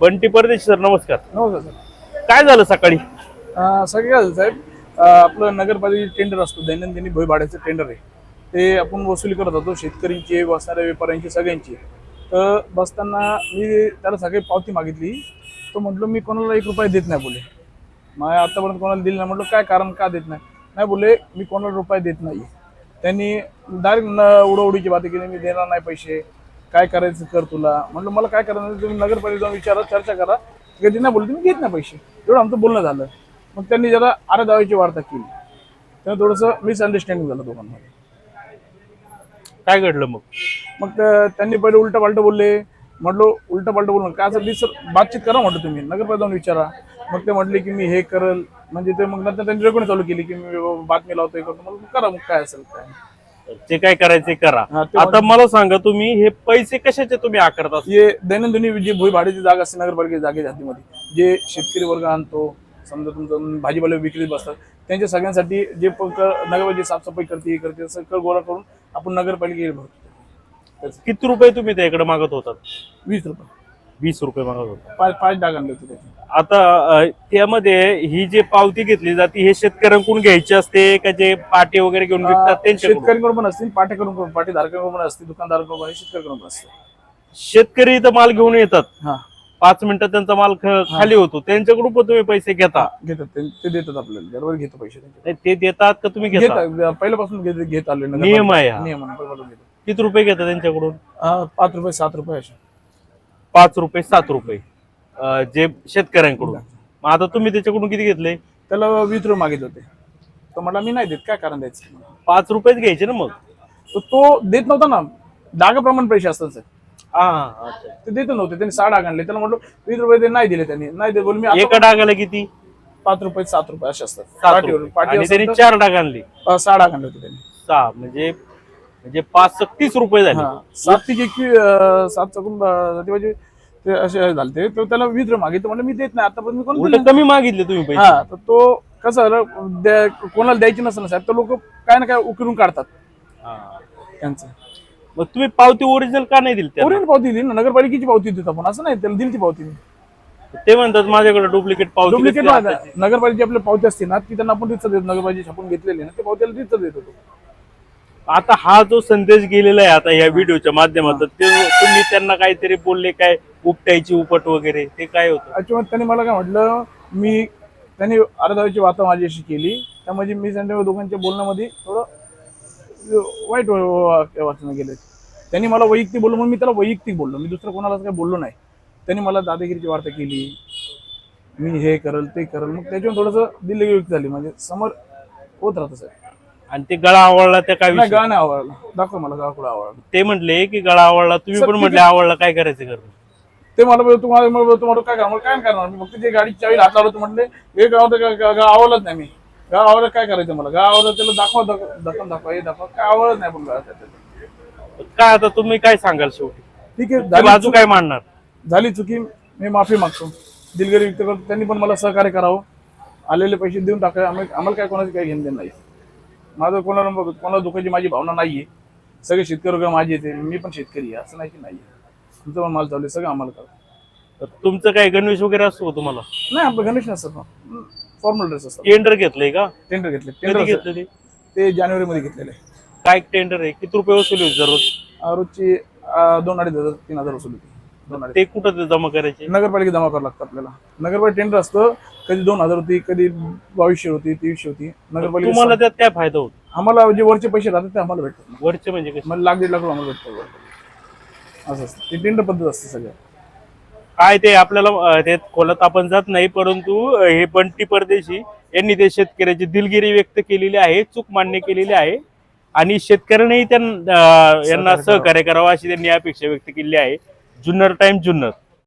बंटी परदेशी सर नमस्कार. नमस्कार सर. काय झालं सकाळी? अं, सगळे काय झालं साहेब? अं, आपलं नगरपालिकेचे टेंडर असतो दैनंदिनी भोई भाड्याचं टेंडर आहे. ते आपण वसुली करत होतो शेतकऱ्यांची बसणाऱ्या व्यापाऱ्यांची सगळ्यांची. तर बसताना मी त्याला सगळी पावती मागितली. तो म्हटलं मी कोणाला एक रुपया देत नाही बोले मग आतापर्यंत कोणाला दिली नाही. म्हटलं काय कारण का देत नाही? नाही बोले मी कोणाला रुपये देत नाही त्यांनी डायरेक्ट उडवडीची बात केली मी देणार नाही पैसे. काय करायचं कर तुला? म्हटलं मला काय करायचं तुम्ही नगरपालिका जाऊन विचारा चर्चा करा. कधी नाही बोलले तुम्ही घेत नाही पैसे. एवढं आमचं बोलणं झालं. मग त्यांनी जरा आरा दावाची वार्ता केली. तेव्हा थोडंसं मिसअंडरस्टँडिंग झालं दोघांमध्ये. काय घडलं मग? मग त्या- त्यांनी पहिले उलट पालट बोलले. म्हटलो उलट पालट बोलणं काय असं दिस बातचीत करा म्हटलं तुम्ही. नगरपालिका जाऊन विचारा. मग ते म्हटले की मी हे करल. म्हणजे ते मग नंतर त्यांनी रेकॉर्डिंग चालू केली की मी बातमी लावतोय करतो. मग करा मग काय असेल काय. जे काय करायचे करा. हा, ते आता मला सांगा तुम्ही हे पैसे कशाचे तुम्ही आकारत हे दैनंदिनी जी भोई भाड्याची जागा असते नगरपालिकेची जागेच्या हद्दीमध्ये जे शेतकरी वर्ग आणतो समजा तुमचं भाजीपाला विक्रीत बसतात त्यांच्या सगळ्यांसाठी जे प- क- नगरपालिका साफसफाई करते हे करते सगळं गोळा करून आपण नगरपालिकेला भरतो. किती रुपये तुम्ही त्याकडे मागत होतात? वीस रुपये. वीस रुपये मागत होता. पाच पाच डाग आणले होते त्याचे. आता अ, त्यामध्ये ही जी पावती घेतली जाते हे शेतकऱ्यांकडून घ्यायची असते का जे पाटे वगैरे घेऊन विकतात त्यांच्याकडून? शेतकऱ्यांकडून पण असतील पाटेकडून पण पाटीधारकांकडून पण असतील दुकानदारांकडून पण शेतकऱ्यांकडून पण असते शेतकरी इथं माल घेऊन येतात. हा. पाच मिनिटात त्यांचा माल ख- खाली होतो. त्यांच्याकडून पण तुम्ही पैसे घेता. घेतात. ते ते देतात आपल्याला. दरवेळी घेतो पैसे त्यांचे. नाही, ते देतात का तुम्ही घेता? घेतात. पहिल्यापासून घेत घेत आले नियम आहे हा. नियम आहे, पहिल्यापासून घेतो. किती रुपये घेता त्यांच्याकडून? पाच रुपये सात रुपये असे. पाच रुपये सात रुपये अ, जे शेतकऱ्यांकडून. मग आता तुम्ही त्याच्याकडून किती घेतले? त्याला वीस रुपये मागितले होते. तो म्हटला मी नाही देत काय कारण द्यायचं? पाच रुपयेच घ्यायचे ना मग? तर तो देत नव्हता ना. डागाप्रमाणे पैसे असतात सर. हा अच्छा. ते देत नव्हते. त्यांनी सहा डाग आणले. त्याला म्हटलं वीस रुपये ते नाही दिले त्यांनी. नाही देत बोल मी आता एका डागाला किती? पाच रुपये सात रुपये असे असतात. सात पाटीवर रुपये. पाटी आणि असेल त्यांनी तर, चार डाग आणली. अं, सहा डाग आणले होते त्यांनी. सहा म्हणजे म्हणजे पाच तीस रुपये झाले. हा. सात ते एकवीस अं, सात चकून ते म्हणजे ते असे झाले ते तो त्याला वीस रुपये मागितले. म्हणजे मी देत नाही. आतापर्यंत मी कोण उलट कमी मागितले तुम्ही पैसे. हा तर तो कसं झालं द्या- कोणाला द्यायची नसेल ना साहेब तर लोक काय ना काय उकरून काढतात. हा. त्यांचं. मग तुम्ही पावती ओरिजिनल का नाही दिली त्यांना? ओरिजिनल पावती दिली ना. नगरपालिकेची पावती देतो आपण. असं नाही त्याला दिली ती पावती ते म्हणतात माझ्याकडे डुप्लिकेट पावती डुप्लिकेट. नगरपालिकेची आपली पावती असते ना ती त्यांना आपण रितसर देतो. नगरपालिकेची छापून घेतलेली ना ते पावतीला रितसर देतो तो. आता हा जो संदेश गेलेला आहे आता या व्हिडिओच्या माध्यमातून ते तुम्ही त्यांना काहीतरी बोलले काय उपटायची उपट वगैरे ते काय होतं? अचानक त्यांनी मला काय म्हटलं मी त्यांनी अर्धाची वार्ता माझ्याशी केली. त्यामध्ये मी त्यांच्या दोघांच्या बोलण्यामध्ये थोडं वाईट वा- वाचणं गेले त्यांनी मला वैयक्तिक बोललो म्हणून मी त्याला वैयक्तिक बोललो. मी दुसरं कोणालाच काही बोललो नाही. त्यांनी मला दादागिरीची वार्ता केली. मी हे करल ते करल. मग त्याच्यावर थोडंसं दिल्ली झाली. म्हणजे समोर होत राहतं सर आणि ते गळा आवडला त्या काय नाही विषय? गा नाही आवडला दाखव मला गा कुठं आवडला ते म्हटले की गळा आवडला तुम्ही पण म्हटले आवडला काय करायचं करणं ते मला बोलले, तुम्हाला मला बोलले, तुम्हाला काय करणार? काय करणार? मी फक्त जे गाडी चावी हात लावलं म्हटले हे गाव तर गा- गा- आवडलंच नाही मी. गाव आवडलं काय करायचं मला? गाव आवडलं त्याला दाखवा दाख- दाखवून दाखवा हे दाखवा. काय आवडत नाही पण गावात त्याचं. काय आता तुम्ही काय सांगाल शेवटी? ठीक आहे ती झाली बाजू काय मांडणार? झाली चुकी मी माफी मागतो. दिलगिरी व्यक्त करतो. त्यांनी पण मला सहकार्य करावं. आलेले पैसे देऊन टाका आम्ही आम्हाला काय कोणाचं काही घेणं देणं नाही. माझं कोणाला कोणाला दुखायची माझी भावना नाहीये. सगळे शेतकरी वगैरे माझे येते मी पण शेतकरी आहे असं नाही की नाही तुमचं पण माल चालू आहे सगळं आम्हाला करा. तर तुमचं काय गणवेश वगैरे असतो का तुम्हाला? नाही आपलं गणेश नसतात फॉर्मल ड्रेस असतात टेंडर घेतलंय का? टेंडर घेतले कधी टेंडर घेतलं ते? ते जानेवारीमध्ये घेतलेले काय टेंडर आहे? किती रुपये वसूल होईल दररोज? अं, रोजची अं, दोन अडीच हजार तीन हजार वसूल होती ते कुठं ते जमा करायचे? नगरपालिका जमा करावं लागतं आपल्याला. नगरपालिका टेंडर असतं कधी दोन हजार होती कधी बावीसशे होती तेवीसशे होती. नगरपालिका तुम्हाला त्यात काय फायदा होतो? आम्हाला जे वरचे पैसे राहतात ते आम्हाला भेटतात. वरचे म्हणजे कसे? मला लाख दीड लाख रुपये आम्हाला भेटतात. असं असतं. ते टेंडर पद्धत असते सगळं. काय ते आपल्याला अं, ते खोलात आपण जात नाही परंतु अं, हे बंटी परदेशी यांनी ते शेतकऱ्याची दिलगिरी व्यक्त केलेली आहे चूक मान्य केलेली आहे. आणि शेतकऱ्यांनाही त्यांना यांना सहकार्य करावं. सहकार्य करावं. अशी त्यांनी अपेक्षा व्यक्त केली आहे. जुन्नर टाइम जुन्नर.